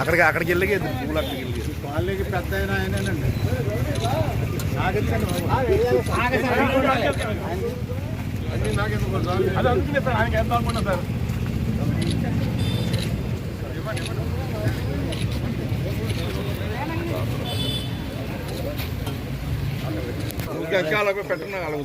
అక్కడికి అక్కడికి వెళ్ళి పూలు అక్కడికి వెళ్ళి వాళ్ళకి పెద్ద సార్ అది అందుకనే సార్ ఆయనకి ఎంత అనుకున్నా సార్. ఇంకా చాలా పెట్టిన వాళ్ళకి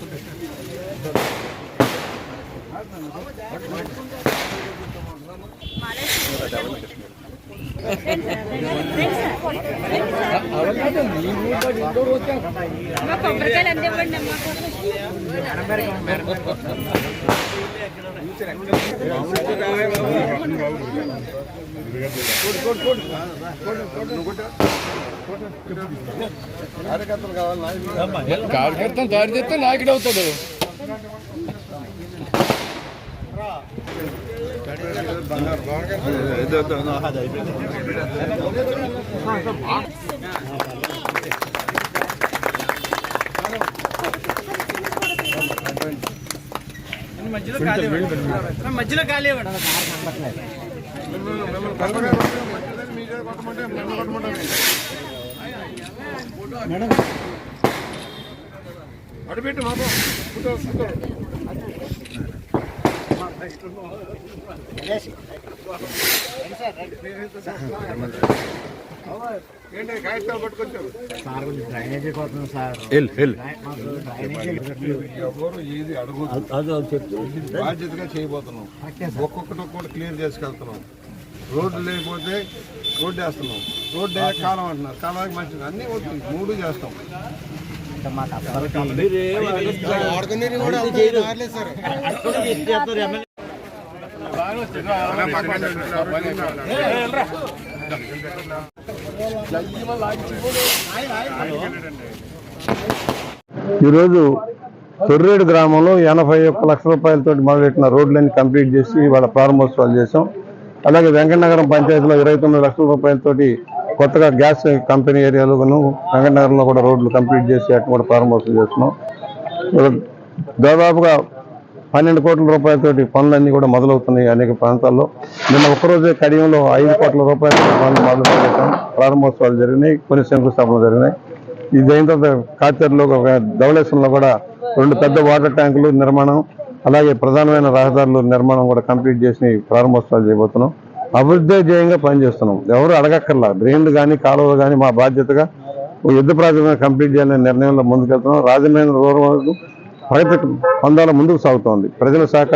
ఇదే కొబ్బరికాయలు ఎంత కార్యకర్తలు కార్యకర్త దారి నాయకుడు అవుతాడు. మధ్యలో ఖాళీ ఇవ్వండి మిమ్మల్ని కలవగా కొట్టమంటే మీ ఫోటో ఫోటో డ్రైనేజీ కోసం సార్ ఎవరు ఏది అడుగు బాధ్యతగా చేయబోతున్నాం. ఒక్కొక్కటి ఒక్కొక్కటి క్లియర్ చేసుకెళ్తున్నాం. రోడ్డు లేకపోతే రోడ్డు వేస్తున్నాం. రోడ్డు అయ్యే కాలం అంటున్నారు. కాలానికి మంచిది. అన్నీ అవుతుంది మూడు చేస్తాం. మాకు ఎమ్మెల్యే ఈరోజు తొర్రేడు గ్రామంలో ఎనభై ఒక్క లక్ష రూపాయలతో మొదలెట్టిన రోడ్లన్నీ కంప్లీట్ చేసి వాళ్ళ ప్రారంభోత్సవాలు చేశాం. అలాగే వెంకటనగరం పంచాయతీలో ఇరవై తొమ్మిది లక్షల రూపాయలతోటి కొత్తగా గ్యాస్ కంపెనీ ఏరియాలోను వెంకటనగరంలో కూడా రోడ్లు కంప్లీట్ చేసి అటు కూడా ప్రారంభోత్సవం చేస్తున్నాం. దాదాపుగా పన్నెండు కోట్ల రూపాయలతోటి పనులన్నీ కూడా మొదలవుతున్నాయి అనేక ప్రాంతాల్లో. నిన్న ఒక్కరోజే కడియంలో ఐదు కోట్ల రూపాయల పనులు మొదలు పెట్టాం. ప్రారంభోత్సవాలు జరిగినాయి కొన్ని శంకుస్థాపనలు జరిగినాయి. ఇది అయిన తర్వాత కాచర్లో ధవళేశ్వరంలో కూడా రెండు పెద్ద వాటర్ ట్యాంకులు నిర్మాణం అలాగే ప్రధానమైన రహదారుల నిర్మాణం కూడా కంప్లీట్ చేసి ప్రారంభోత్సవాలు చేయబోతున్నాం. అభివృద్ధి ధ్యేయంగా పనిచేస్తున్నాం. ఎవరు అడగక్కర్లా. డ్రైన్లు కానీ కాలువలు కానీ మా బాధ్యతగా యుద్ధ ప్రాతిపదికన కంప్లీట్ చేయాలనే నిర్ణయంలో ముందుకెళ్తున్నాం. రాజమహేంద్ర రూరల్ ప్రైవేట్ పందాల ముందుకు సాగుతోంది. ప్రజల శాఖ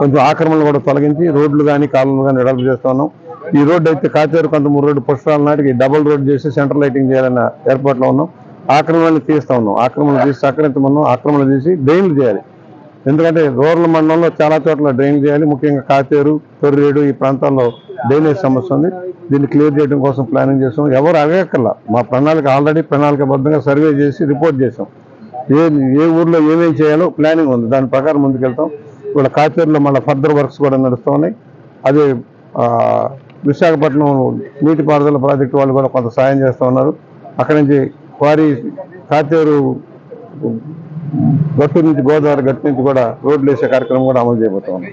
కొంచెం ఆక్రమణలు కూడా తొలగించి రోడ్లు కానీ కాలువలు కానీ డెవలప్ చేస్తున్నాం ఈ రోడ్డు అయితే కాచేరు కొంతమూరు రోడ్డు పుష్పాల నాటికి డబుల్ రోడ్ చేసి సెంట్రల్ లైటింగ్ చేయాలన్న ఏర్పాట్లో ఉన్నాం. ఆక్రమణలు తీస్తా ఉన్నాం. ఆక్రమణలు తీసి సహకరించమన్నాం ఆక్రమణలు తీసి డ్రైన్లు చేయాలి. ఎందుకంటే రూరల్ మండలంలో చాలా చోట్ల డ్రైన్లు చేయాలి. ముఖ్యంగా కాచేరు తొర్రేడు ఈ ప్రాంతాల్లో డ్రైనేజ్ సమస్య ఉంది. దీన్ని క్లియర్ చేయడం కోసం ప్లానింగ్ చేసాం ఎవరు అడగక్కర్లా. మా ప్రణాళిక ఆల్రెడీ ప్రణాళికబద్ధంగా సర్వే చేసి రిపోర్ట్ చేసాం ఏ ఏ ఊర్లో ఏమేమి చేయాలో ప్లానింగ్ ఉంది. దాని ప్రకారం ముందుకెళ్తాం. ఇవాళ కాచేరులో మళ్ళీ ఫర్దర్ వర్క్స్ కూడా నడుస్తూ ఉన్నాయి. అదే విశాఖపట్నం నీటిపారుదల ప్రాజెక్టు వాళ్ళు కూడా కొంత సాయం చేస్తూ ఉన్నారు. అక్కడి నుంచి క్వారీ కాచేరు గట్టు నుంచి గోదావరి గట్టు నుంచి కూడా రోడ్లు వేసే కార్యక్రమం కూడా అమలు చేయబోతా ఉన్నాం.